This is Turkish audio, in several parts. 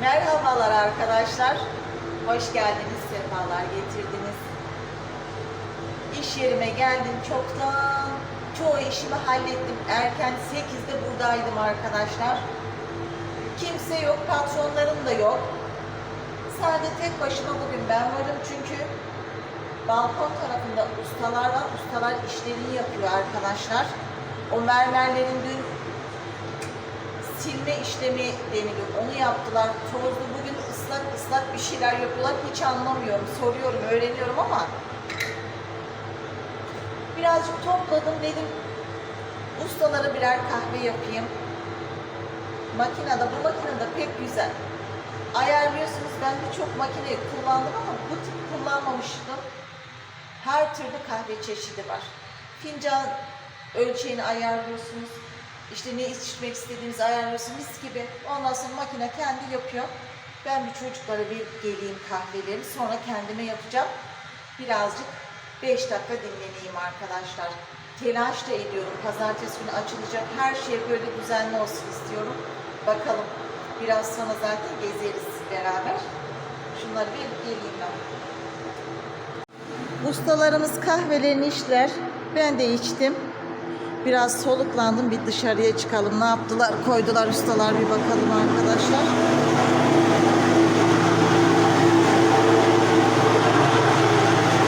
Merhabalar arkadaşlar. Hoş geldiniz, sefalar getirdiniz. İş yerime geldim çoktan. Çoğu işimi hallettim. Erken 8'de buradaydım arkadaşlar. Kimse yok, patronlarım da yok. Sadece tek başıma bugün ben varım çünkü balkon tarafında ustalar var. Ustalar işlerini yapıyor arkadaşlar. O mermerlerin dün işlemi deniliyor. Onu yaptılar. Tozlu bugün ıslak ıslak bir şeyler yapıyorlar. Hiç anlamıyorum. Soruyorum, öğreniyorum ama birazcık topladım dedim. Ustalara birer kahve yapayım. Makinede, bu makinede pek güzel. Ayarlıyorsunuz. Ben birçok makineyi kullandım ama bu tip kullanmamıştım. Her türlü kahve çeşidi var. Fincan ölçeğini ayarlıyorsunuz. İşte ne içmek istediğinizi ayarlıyorsunuz mis gibi. Ondan sonra makine kendi yapıyor. Ben bir çocuklara bir geleyim kahveleri sonra kendime yapacağım. Birazcık 5 dakika dinleneyim arkadaşlar. Telaş da ediyorum. Pazartesi günü açılacak. Her şey böyle düzenli olsun istiyorum. Bakalım. Biraz sonra zaten gezeriz beraber. Şunları bir geleyim ben. Ustalarımız kahvelerini içler. Ben de içtim. Biraz soluklandım. Bir dışarıya çıkalım. Ne yaptılar? Koydular ustalar bir bakalım arkadaşlar.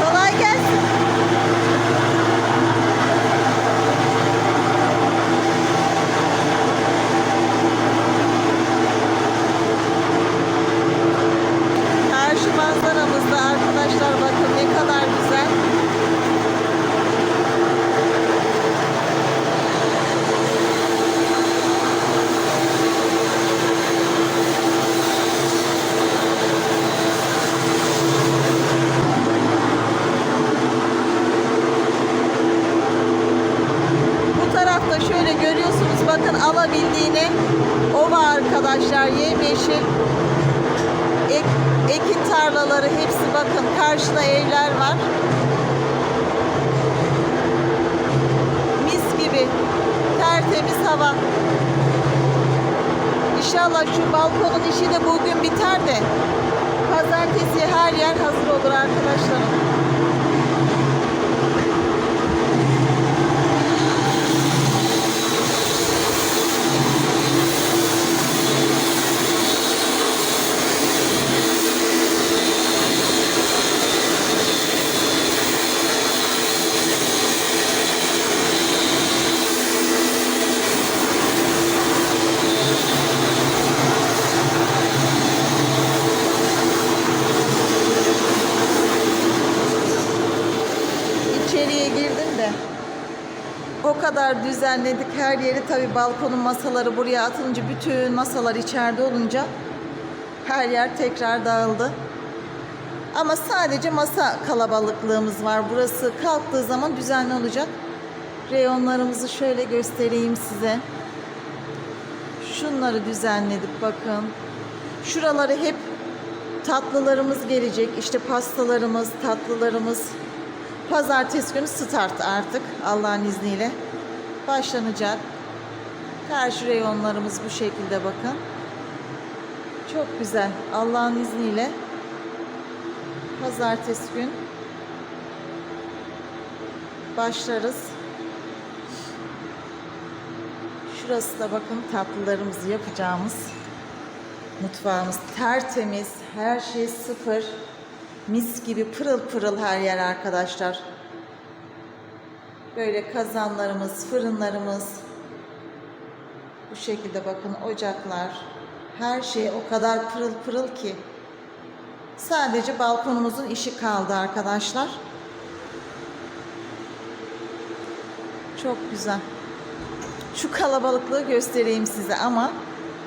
Kolay gelsin. Karşı manzaramızda arkadaşlar bakın ne kadar güzel. Bu tarafta şöyle görüyorsunuz bakın alabildiğine ova yemyeşil ek, ekin tarlaları hepsi bakın karşıda evler var. Mis gibi tertemiz hava. İnşallah şu balkonun işi de bugün biter de pazartesi her yer hazır olur arkadaşlarım. İçeriye girdim de o kadar düzenledik her yeri tabi balkonun masaları buraya atınca bütün masalar içeride olunca her yer tekrar dağıldı. Ama sadece masa kalabalıklığımız var. Burası kalktığı zaman düzenli olacak. Reyonlarımızı şöyle göstereyim size. Şunları düzenledik bakın. Şuraları hep tatlılarımız gelecek. İşte pastalarımız, tatlılarımız. Pazartesi günü start artık Allah'ın izniyle. Başlanacak. Karşı reyonlarımız bu şekilde bakın. Çok güzel. Allah'ın izniyle pazartesi gün başlarız. Şurası da bakın tatlılarımızı yapacağımız mutfağımız tertemiz, her şey sıfır. Mis gibi pırıl pırıl her yer arkadaşlar. Böyle kazanlarımız, fırınlarımız. Bu şekilde bakın ocaklar. Her şey o kadar pırıl pırıl ki. Sadece balkonumuzun işi kaldı arkadaşlar. Çok güzel. Şu kalabalıklığı göstereyim size ama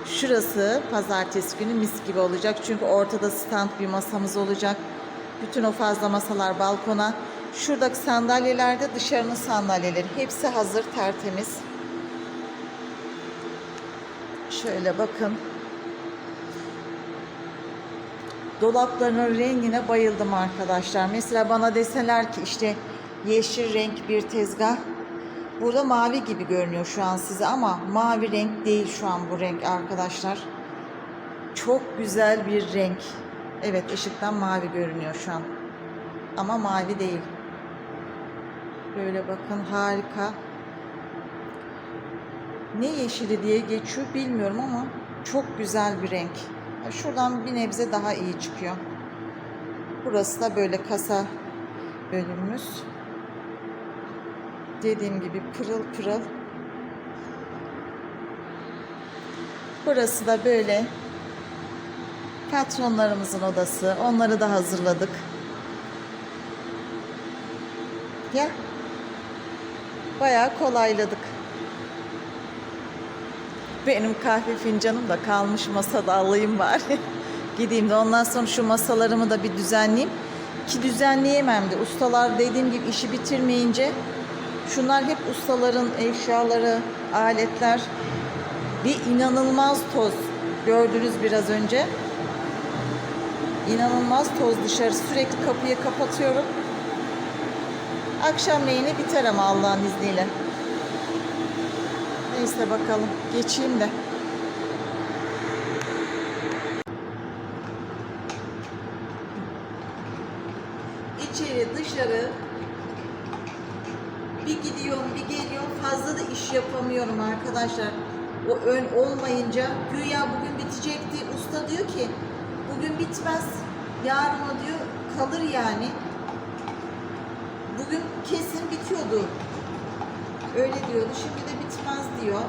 şurası pazartesi günü mis gibi olacak. Çünkü ortada stand bir masamız olacak. Bütün o fazla masalar balkona. Şuradaki sandalyelerde dışarının sandalyeleri. Hepsi hazır tertemiz. Şöyle bakın. Dolapların rengine bayıldım arkadaşlar. Mesela bana deseler ki işte yeşil renk bir tezgah. Burada mavi gibi görünüyor şu an size ama mavi renk değil şu an bu renk arkadaşlar. Çok güzel bir renk. Evet ışıktan mavi görünüyor şu an. Ama mavi değil. Böyle bakın harika. Ne yeşili diye geçiyor bilmiyorum ama çok güzel bir renk. Şuradan bir nebze daha iyi çıkıyor. Burası da böyle kasa bölümümüz. Dediğim gibi pırıl pırıl. Burası da böyle patronlarımızın odası. Onları da hazırladık. Ya bayağı kolayladık. Benim kahve fincanım da kalmış masada alayım bari. Gideyim de ondan sonra şu masalarımı da bir düzenleyeyim. Ki düzenleyemem de ustalar dediğim gibi işi bitirmeyince şunlar hep ustaların eşyaları, aletler bir inanılmaz toz. Gördünüz biraz önce. İnanılmaz toz dışarı. Sürekli kapıyı kapatıyorum. Akşamleyin biter ama Allah'ın izniyle. Neyse bakalım. Geçeyim de. İçeri dışarı bir gidiyorum bir geliyorum fazla da iş yapamıyorum arkadaşlar. O ön olmayınca güya bugün bitecekti. Usta diyor ki bugün bitmez. Yarına diyor kalır yani. Bugün kesin bitiyordu. Öyle diyordu. Şimdi de bitmez diyor.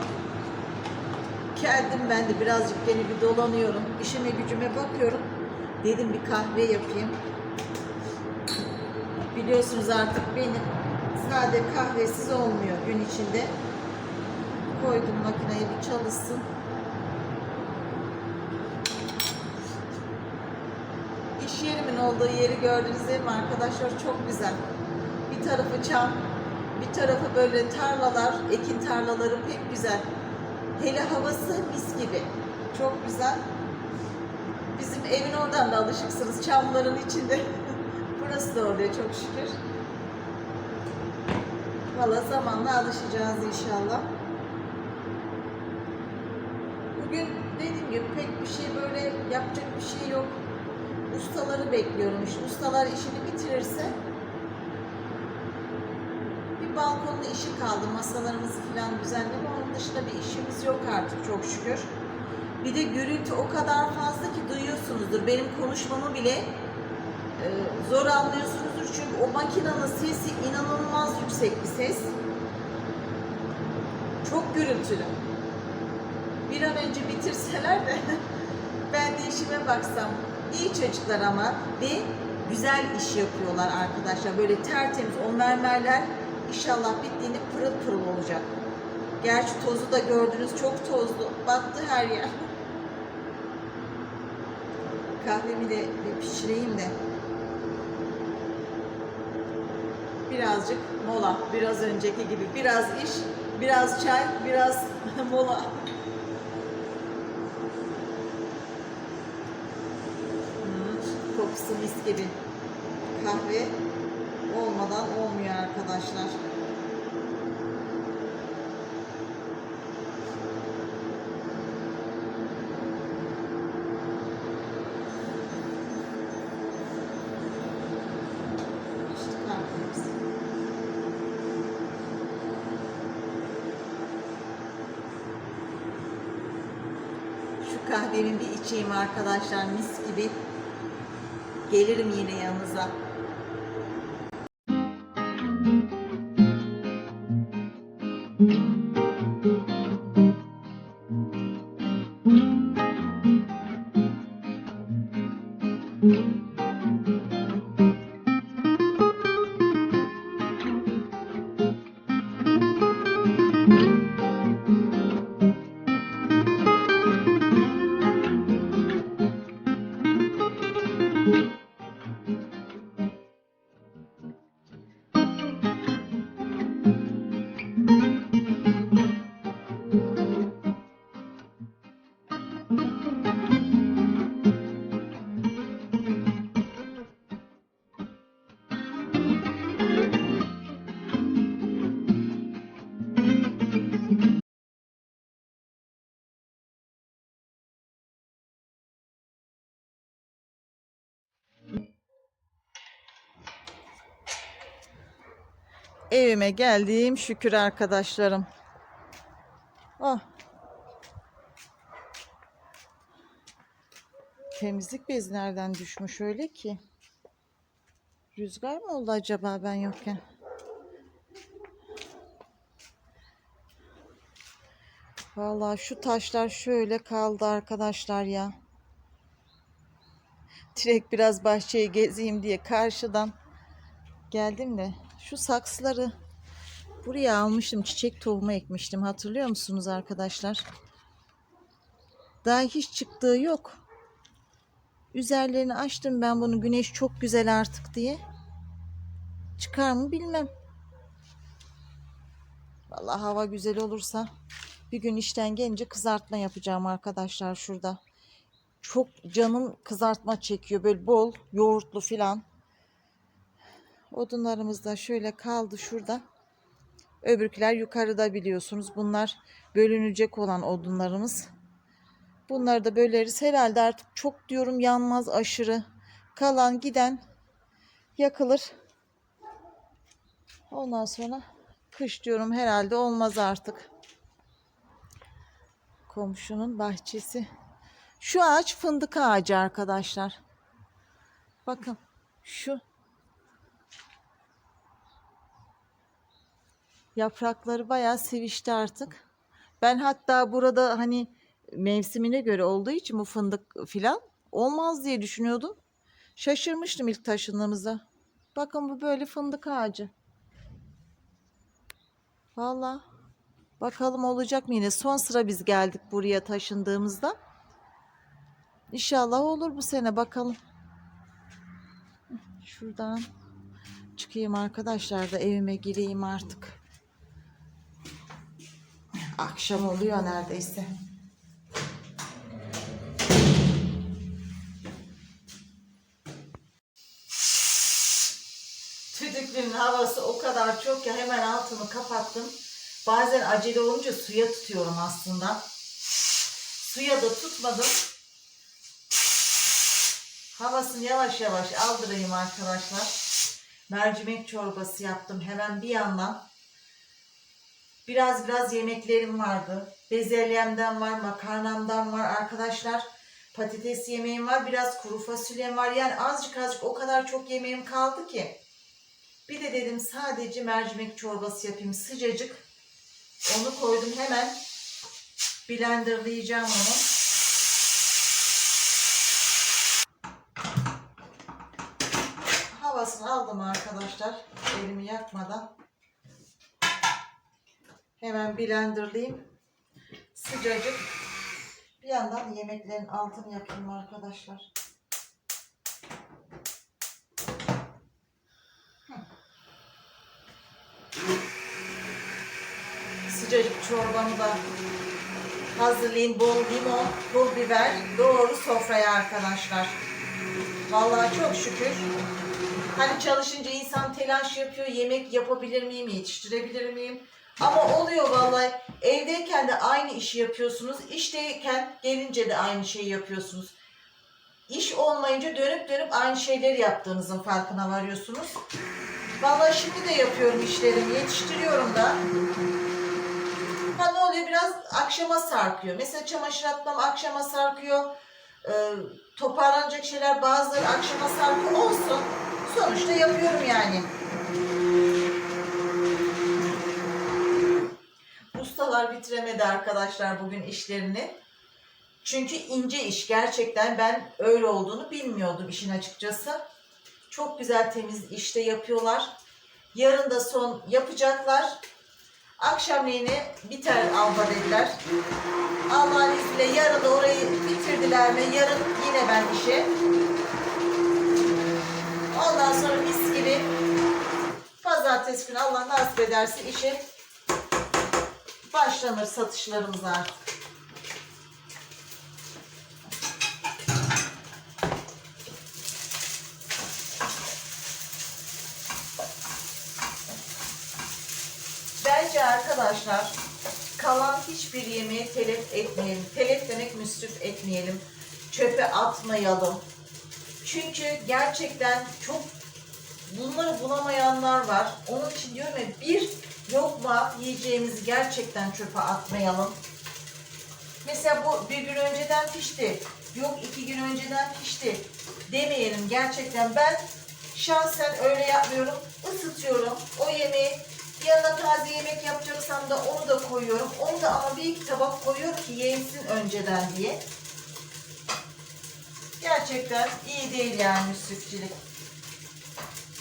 Geldim ben de birazcık gene bir dolanıyorum. İşime gücüme bakıyorum. Dedim bir kahve yapayım. Biliyorsunuz artık benim sade kahvesiz olmuyor gün içinde. Koydum makineye bir çalışsın. İş yerimin olduğu yeri gördünüz değil mi arkadaşlar? Çok güzel. Bir tarafı çam, bir tarafı böyle tarlalar, ekin tarlaları pek güzel. Hele havası mis gibi. Çok güzel. Bizim evin oradan da alışıksınız. Çamların içinde. Burası da oluyor çok şükür. Valla zamanla alışacağız inşallah. Bugün dediğim gibi pek bir şey böyle yapacak bir şey yok. Ustaları bekliyorum işte. Ustalar işini bitirirse bir balkonda işi kaldı. Masalarımızı falan düzenleme. Onun dışında bir işimiz yok artık çok şükür. Bir de gürültü o kadar fazla ki duyuyorsunuzdur. Benim konuşmamı bile e, zor anlıyorsunuzdur. Çünkü o makinenin sesi inanılmaz yüksek bir ses. Çok gürültülü. Bir an önce bitirseler de ben de işime baksam. İyi çocuklar ama ve güzel iş yapıyorlar arkadaşlar. Böyle tertemiz o mermerler inşallah bittiğinde pırıl pırıl olacak. Gerçi tozu da gördünüz çok tozlu. Battı her yer. Kahvemi de bir pişireyim de. Birazcık mola. Biraz önceki gibi. Biraz iş, biraz çay, biraz mola. Kokusu mis gibi. Kahve olmadan olmuyor arkadaşlar. Kahvemi bir içeyim arkadaşlar mis gibi. Gelirim yine yanınıza. Evime geldim şükür arkadaşlarım. Oh. Temizlik bezi nereden düşmüş öyle ki? Rüzgar mı oldu acaba ben yokken? Vallahi şu taşlar şöyle kaldı arkadaşlar ya. Direkt biraz bahçeyi gezeyim diye karşıdan geldim de şu saksıları buraya almıştım. Çiçek tohumu ekmiştim. Hatırlıyor musunuz arkadaşlar? Daha hiç çıktığı yok. Üzerlerini açtım ben bunu güneş çok güzel artık diye. Çıkar mı bilmem. Vallahi hava güzel olursa bir gün işten gelince kızartma yapacağım arkadaşlar şurada. Çok canım kızartma çekiyor böyle bol yoğurtlu filan. Odunlarımız da şöyle kaldı şurada. Öbürküler yukarıda biliyorsunuz. Bunlar bölünecek olan odunlarımız. Bunları da böleriz. Herhalde artık çok diyorum yanmaz aşırı. Kalan giden yakılır. Ondan sonra kış diyorum herhalde olmaz artık. Komşunun bahçesi. Şu ağaç fındık ağacı arkadaşlar. Bakın şu yaprakları bayağı sevişti artık. Ben hatta burada hani mevsimine göre olduğu için bu fındık filan olmaz diye düşünüyordum. Şaşırmıştım ilk taşındığımızda. Bakın bu böyle fındık ağacı. Valla. Bakalım olacak mı yine. Son sıra biz geldik buraya taşındığımızda. İnşallah olur bu sene bakalım. Şuradan çıkayım arkadaşlar da evime gireyim artık. Akşam oluyor neredeyse. Tüdüklünün havası o kadar çok ki hemen altını kapattım. Bazen acele olunca suya tutuyorum aslında. Suya da tutmadım. Havasını yavaş yavaş aldırayım arkadaşlar. Mercimek çorbası yaptım hemen bir yandan. Biraz biraz yemeklerim vardı. Bezelyemden var, makarnamdan var arkadaşlar. Patates yemeğim var, biraz kuru fasulyem var. Yani azıcık azıcık o kadar çok yemeğim kaldı ki. Bir de dedim sadece mercimek çorbası yapayım sıcacık. Onu koydum hemen blenderlayacağım onu. Havasını aldım arkadaşlar. Elimi yakmadan. Hemen blenderlayayım. Sıcacık. Bir yandan yemeklerin altını yapayım arkadaşlar. Sıcacık çorbamı da hazırlayayım. Bol limon, pul biber. Doğru sofraya arkadaşlar. Vallahi çok şükür. Hani çalışınca insan telaş yapıyor. Yemek yapabilir miyim, yetiştirebilir miyim? Ama oluyor vallahi. Evdeyken de aynı işi yapıyorsunuz. İşteyken gelince de aynı şeyi yapıyorsunuz. İş olmayınca dönüp dönüp aynı şeyleri yaptığınızın farkına varıyorsunuz. Vallahi şimdi de yapıyorum işlerimi, yetiştiriyorum da. Ha ne oluyor biraz akşama sarkıyor. Mesela çamaşır atmam akşama sarkıyor. Ee, toparlanacak şeyler bazıları akşama sarkıyor. Olsun. Sonuçta yapıyorum yani. Ustalar bitiremedi arkadaşlar bugün işlerini. Çünkü ince iş gerçekten ben öyle olduğunu bilmiyordum işin açıkçası. Çok güzel temiz işte yapıyorlar. Yarın da son yapacaklar. Akşamleyin biter alma dediler. Allah'ın izniyle yarın da orayı bitirdiler mi? Yarın yine ben işe. Ondan sonra mis gibi pazartesi günü Allah nasip ederse işe başlanır satışlarımız. Bence arkadaşlar kalan hiçbir yemeği telef etmeyelim. Telef demek müsrif etmeyelim. Çöpe atmayalım. Çünkü gerçekten çok bunları bulamayanlar var. Onun için diyorum ya bir lokma yiyeceğimizi gerçekten çöpe atmayalım. Mesela bu bir gün önceden pişti. Yok iki gün önceden pişti. Demeyelim gerçekten. Ben şahsen öyle yapmıyorum. Isıtıyorum. O yemeği yanına taze yemek yapacaksam da onu da koyuyorum. Onu da ama bir iki tabak koyuyorum ki yensin önceden diye. Gerçekten iyi değil yani müsrifçilik.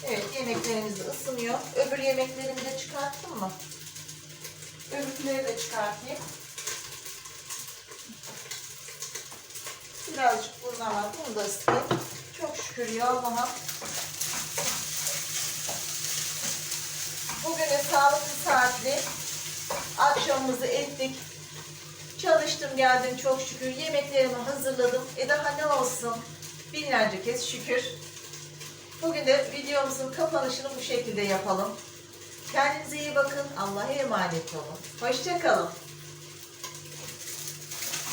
Evet yemeklerimiz de ısınıyor. Öbür yemeklerimi de çıkarttım mı? Öbürleri de çıkartayım. Birazcık bundan var. Bunu da ısıtayım. Çok şükür ya Allah'ım. Bugüne sağlıklı saatli akşamımızı ettik. Çalıştım geldim çok şükür. Yemeklerimi hazırladım. E daha ne olsun? Binlerce kez şükür. Bugün de videomuzun kapanışını bu şekilde yapalım. Kendinize iyi bakın. Allah'a emanet olun. Hoşçakalın.